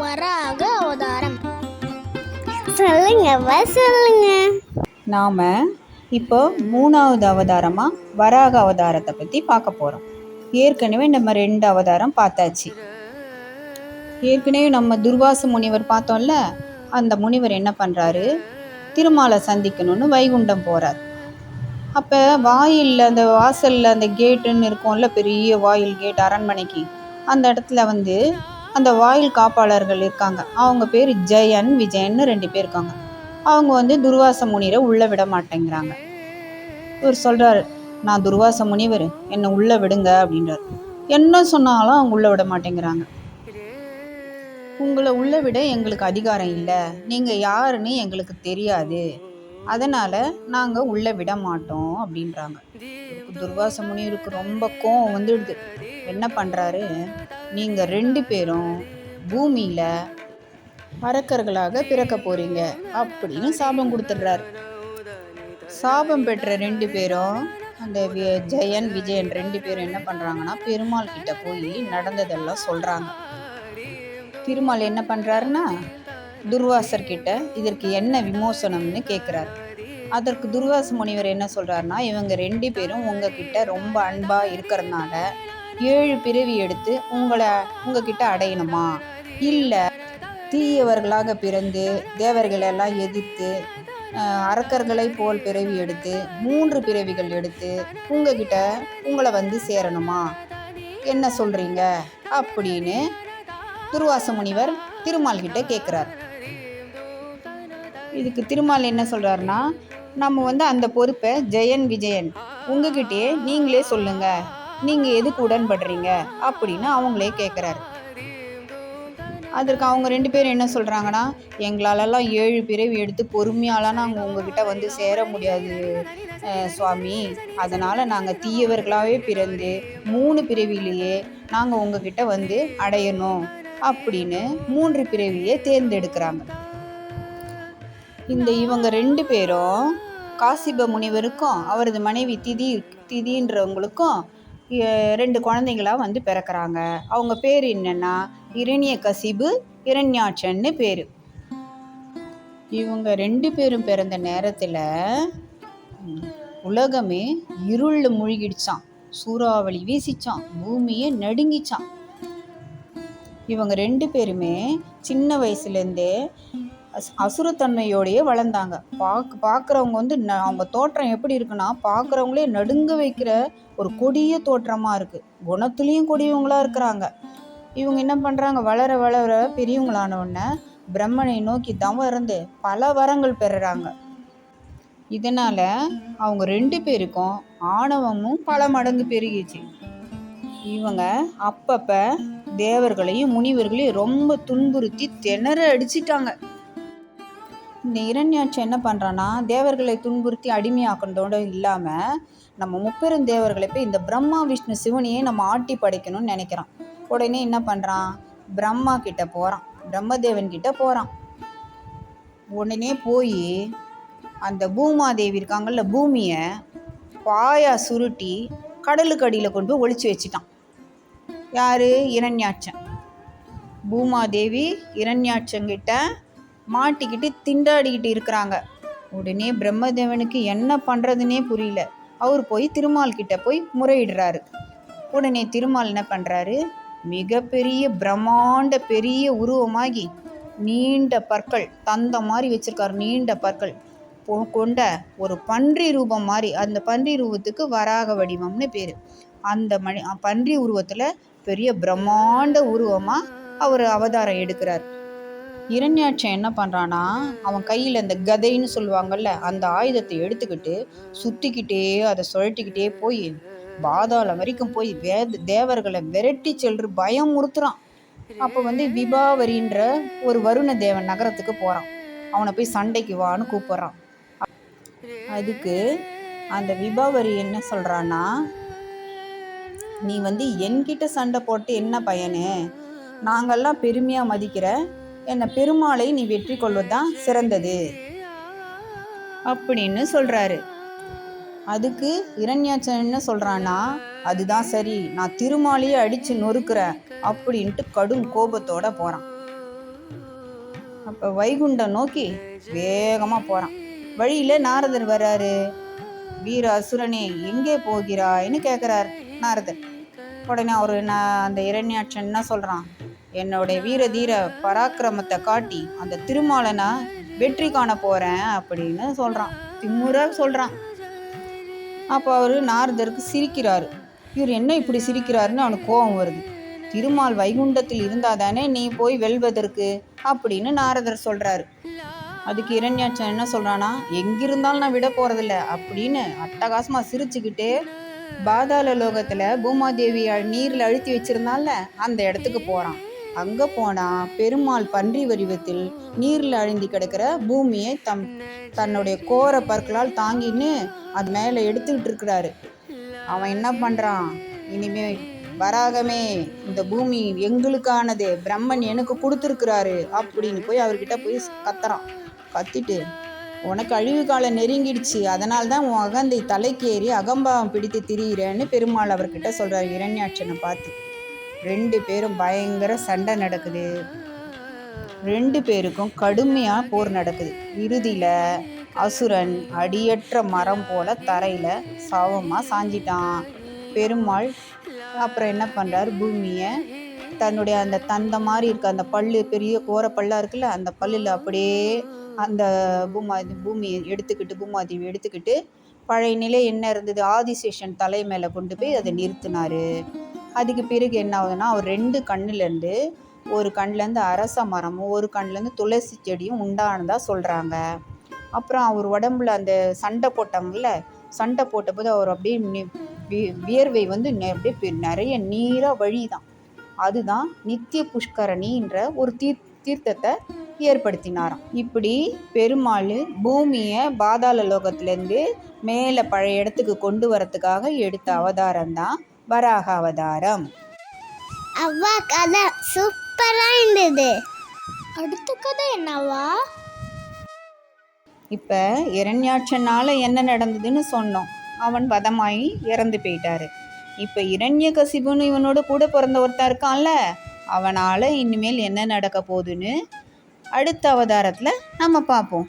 வராக அவதாரம். சொல்லுங்கப்பா சொல்லுங்க. நாம் இப்போ மூணாவது அவதாரமாக வராக அவதாரத்தை பற்றி பார்க்க போகிறோம் ஏற்கனவே நம்ம ரெண்டு அவதாரம் பார்த்தாச்சு. ஏற்கனவே நம்ம துர்வாச முனிவர் பார்த்தோம்ல அந்த முனிவர் என்ன பண்ணுறாரு திருமாலை சந்திக்கணும்னு வைகுண்டம் போகிறார் அப்போ வாயிலில் அந்த வாசலில் அந்த கேட்டுன்னு இருக்கும்ல பெரிய வாயில் கேட் அரண்மனைக்கு. அந்த இடத்துல வந்து அந்த வாயில் காப்பாளர்கள் இருக்காங்க. அவங்க பேர் ஜெயன் விஜயன்னு ரெண்டு பேர் இருக்காங்க. அவங்க வந்து துர்வாச முனிரை உள்ளே விட மாட்டேங்கிறாங்க. இவர் சொல்கிறாரு நான் துர்வாச முனிவர் என்னை உள்ளே விடுங்க அப்படின்றார். என்ன சொன்னாலும் அவங்க உள்ளே விட மாட்டேங்கிறாங்க. உங்களை உள்ளே விட எங்களுக்கு அதிகாரம் இல்லை. நீங்கள் யாருன்னு எங்களுக்கு தெரியாது. அதனால் நாங்கள் உள்ளே விட மாட்டோம் அப்படின்றாங்க. துர்வாச முனிவருக்கு ரொம்ப கோவம் வந்துடுது. என்ன பண்ணுறாரு நீங்கள் ரெண்டு பேரும் பூமியில் பறக்கர்களாக பிறக்க போறீங்க அப்படின்னு சாபம் கொடுத்துடுறாரு. சாபம் பெற்ற ரெண்டு பேரும் அந்த ஜெயன் விஜயன் ரெண்டு பேரும் என்ன பண்ணுறாங்கன்னா பெருமாள் கிட்ட போய் நடந்ததெல்லாம் சொல்கிறாங்க திருமால் என்ன பண்ணுறாருன்னா துர்வாசர் கிட்ட இதற்கு என்ன விமோசனம்னு கேட்குறாரு அதற்கு துர்வாச முனிவர் என்ன சொல்கிறாருன்னா இவங்க ரெண்டு பேரும் உங்ககிட்ட ரொம்ப அன்பாக இருக்கிறதுனால ஏழு பிறவி எடுத்து உங்களை உங்ககிட்ட அடையணுமா? இல்லை தீயவர்களாக பிறந்து தேவர்களெல்லாம் எதிர்த்து அரக்கர்களை போல் பிறவி எடுத்து மூன்று பிறவிகள் எடுத்து உங்ககிட்ட உங்களை வந்து சேரணுமா? என்ன சொல்கிறீங்க அப்படின்னு துர்வாச முனிவர் திருமால் கிட்ட கேட்குறாரு இதுக்கு திருமால் என்ன சொல்கிறாருன்னா நம்ம வந்து அந்த பொறுப்பை ஜெயன் விஜயன் உங்ககிட்டயே நீங்களே சொல்லுங்க. நீங்கள் எதுக்கு உடன்படுறீங்க? அப்படின்னு அவங்களே கேட்குறாரு அதற்கு அவங்க ரெண்டு பேரும் என்ன சொல்கிறாங்கன்னா எங்களாலெல்லாம் ஏழு பிறவி எடுத்து பொறுமையாலாம் நாங்கள் உங்ககிட்ட வந்து சேர முடியாது சுவாமி. அதனால் நாங்கள் தீயவர்களாகவே பிறந்து மூணு பிறவிலேயே நாங்கள் உங்ககிட்ட வந்து அடையணும். அப்படின்னு மூன்று பிறவியை தேர்ந்தெடுக்கிறாங்க. இந்த இவங்க ரெண்டு பேரும் காசிப முனிவருக்கும் அவரது மனைவி திதி திதின்றவங்களுக்கும் ரெண்டு குழந்தைங்களா வந்து பிறக்கறாங்க. அவங்க பேர் என்னென்னா இரணிய கசிபு இரண்யாட்சன்னு பேர். இவங்க ரெண்டு பேரும் பிறந்த நேரத்தில் உலகமே இருளில் மூழ்கிடுச்சான் சூறாவளி வீசிச்சான் பூமியை நடுங்கிச்சான் இவங்க ரெண்டு பேருமே சின்ன வயசுலேருந்தே அசுரத்தன்மையோடையே வளர்ந்தாங்க. பார்க்க பார்க்குறவங்க வந்து ந அவங்க தோற்றம் எப்படி இருக்குன்னா பார்க்குறவங்களே நடுங்க வைக்கிற ஒரு கொடிய தோற்றமாக இருக்குது குணத்துலேயும் கொடியவங்களா இருக்கிறாங்க. இவங்க என்ன பண்ணுறாங்க வளர வளர பெரியவங்களான உடனே பிரம்மனை நோக்கி தவம் இருந்து பல வரங்கள் பெறுறாங்க. இதனால் அவங்க ரெண்டு பேருக்கும் ஆணவமும் பல மடங்கு பெருகிச்சு. இவங்க அப்பப்போ தேவர்களையும் முனிவர்களையும் ரொம்ப துன்புறுத்தி திணற அடிச்சிட்டாங்க. இந்த இரண்யாட்சி என்ன பண்ணுறான்னா தேவர்களை துன்புறுத்தி அடிமையாக்குறதோடு இல்லாமல் நம்ம முப்பெரும் தேவர்களை போய் இந்த பிரம்மா விஷ்ணு சிவனையே நம்ம ஆட்டி படைக்கணும்னு நினைக்கிறான். உடனே என்ன பண்ணுறான் பிரம்மா கிட்ட போகிறான் பிரம்மதேவன் கிட்ட போகிறான் உடனே போய் அந்த பூமாதேவி இருக்காங்கல்ல பூமியை பாயா சுருட்டி கடலுக்கு அடியில் கொண்டு போய் ஒழிச்சு வச்சிட்டான். யார்? இரண்யாட்சன். பூமாதேவி இரண்யாட்சங்கிட்ட மாட்டிக்கிட்டு திண்டாடிக்கிட்டு இருக்கிறாங்க. உடனே பிரம்மதேவனுக்கு என்ன பண்ணுறதுனே புரியல. அவர் போய் திருமால் கிட்ட போய் முறையிடுறாரு. உடனே திருமால் என்ன பண்ணுறாரு மிகப்பெரிய பிரம்மாண்ட பெரிய உருவமாகி நீண்ட பற்கள் தந்த மாதிரி வச்சுருக்காரு நீண்ட பற்கள். கொண்ட ஒரு பன்றி ரூபம் மாதிரி அந்த பன்றி ரூபத்துக்கு வராக வடிவம்னு பேர். அந்த மணி பன்றி உருவத்தில் பெரிய பிரம்மாண்ட உருவமாக அவர் அவதாரம் எடுக்கிறார். இரண்யாட்சன் என்ன பண்ணுறான்னா அவன் கையில் இந்த கதைன்னு சொல்லுவாங்கல்ல அந்த ஆயுதத்தை எடுத்துக்கிட்டு சுற்றிக்கிட்டே அதை சுழட்டிக்கிட்டே போய் பாதாளம் வரைக்கும் போய் வேத தேவர்களை விரட்டி செல்ற பயம் உறுத்துறான். அப்போ வந்து விபாவரின்ற ஒரு வருண தேவன் நகரத்துக்கு போகிறான் அவனை போய் சண்டைக்கு வான்னு கூப்பிட்றான். அதுக்கு அந்த விபாவரி என்ன சொல்கிறான்னா நீ வந்து என்கிட்ட சண்டை போட்டு என்ன பயனு? நாங்கள்லாம் பெருமையாக மதிக்கிற என்னை பெருமாளை நீ வெற்றி கொள்வது தான் சிறந்தது. அப்படின்னு சொல்கிறாரு அதுக்கு இரண்யாச்சன் என்ன சொல்கிறான்னா அதுதான் சரி நான் திருமாலையே அடித்து நொறுக்கிறேன் அப்படின்ட்டு கடும் கோபத்தோட போகிறான் அப்போ வைகுண்டம் நோக்கி வேகமாக போகிறான் வழியில் நாரதர் வர்றாரு. வீர அசுரனே எங்கே போகிறாய்ன்னு கேட்குறாரு நாரதர். உடனே அவர் நான் அந்த இரண்யாட்சன் என்ன சொல்கிறான் என்னுடைய வீர தீர பராக்கிரமத்தை காட்டி அந்த திருமாலை நான் வெற்றி காண போகிறேன் அப்படின்னு சொல்கிறான் திமுறாக சொல்கிறான் அப்போ அவர் நாரதருக்கு சிரிக்கிறாரு. இவர் என்ன இப்படி சிரிக்கிறாருன்னு அவனுக்கு கோபம் வருது. திருமால் வைகுண்டத்தில் இருந்தால் தானே நீ போய் வெல்வதற்கு அப்படின்னு நாரதர் சொல்கிறாரு அதுக்கு இரண்யாட்சன் என்ன சொல்கிறானா எங்கிருந்தாலும் நான் விட போகிறதில்ல அப்படின்னு அட்டகாசமாக சிரிச்சுக்கிட்டே பாதாள லோகத்தில் பூமாதேவி நீரில் அழுத்தி வச்சுருந்தால அந்த இடத்துக்கு போகிறான் அங்கே போனால் பெருமாள் பன்றி வடிவத்தில் நீரில் அழுந்தி கிடக்கிற பூமியை தம் தன்னுடைய கோர பற்களால் தாங்கின்னு அது மேலே எடுத்துக்கிட்டு இருக்கிறாரு. அவன் என்ன பண்ணுறான் இனிமே வராகமே இந்த பூமி எங்களுக்கானது பிரம்மன் எனக்கு கொடுத்துருக்குறாரு அப்படின்னு போய் அவர்கிட்ட போய் கத்துறான். கத்திட்டு உனக்கு அழிவு காலம் நெருங்கிடுச்சு அதனால தான் உன் அகந்தை தலைக்கேறி அகம்பாவம் பிடித்து திரியிறேன்னு பெருமாள் அவர்கிட்ட சொல்கிறார் இரண்யாட்சனை பார்த்து. ரெண்டு பேரும் பயங்கர சண்டை நடக்குது. ரெண்டு பேருக்கும் கடுமையாக போர் நடக்குது. இறுதியில் அசுரன் அடியற்ற மரம் போல தரையில் சவமாக சாஞ்சிட்டான். பெருமாள் அப்புறம் என்ன பண்ணுறார் பூமியை தன்னுடைய அந்த தந்த மாதிரி இருக்க அந்த பல்லு பெரிய கோர பல்லாக இருக்குல்ல அந்த பல்லில் அப்படியே அந்த பூமா பூமியை எடுத்துக்கிட்டு பூமாதேவி எடுத்துக்கிட்டு பழைய நிலை என்ன இருந்தது? ஆதிசேஷன் தலை மேலே கொண்டு போய் அதை நிறுத்தினார். அதுக்கு பிறகு என்ன ஆகுதுன்னா அவர் ரெண்டு கண்ணுலேருந்து ஒரு கண்ணுலேருந்து அரச மரமும் ஒரு கண்ணுலேருந்து துளசி செடியும் உண்டானதாக சொல்கிறாங்க அப்புறம் அவர் உடம்புல அந்த சண்டை போட்டாங்கல்ல சண்டை போட்டபோது அவர் அப்படியே வியர்வை வந்து அப்படியே நிறைய நீராக வழிதான். அதுதான் நித்திய புஷ்கரணின்ற ஒரு தீர் தீர்த்தத்தை ஏற்படுத்தினாராம். இப்படி பெருமாள் பூமியை பாதாள லோகத்திலேருந்து மேலே பழைய இடத்துக்கு கொண்டு வரத்துக்காக எடுத்த அவதாரம் தான் வராக அவதாரம் அவ்வா கதை சூப்பரா இருந்தது. அடுத்த கதை என்னவா? இப்போ இரண்யாட்சனால் என்ன நடந்ததுன்னு சொன்னோம். அவன் வதமாயி இறந்து போயிட்டாரு. இப்போ இரண்ய கசிபுன்னு இவனோட கூட பிறந்த ஒருத்தன் இருக்கான்ல அவனால் இனிமேல் என்ன நடக்க போகுதுன்னு அடுத்த அவதாரத்தில் நம்ம பார்ப்போம்.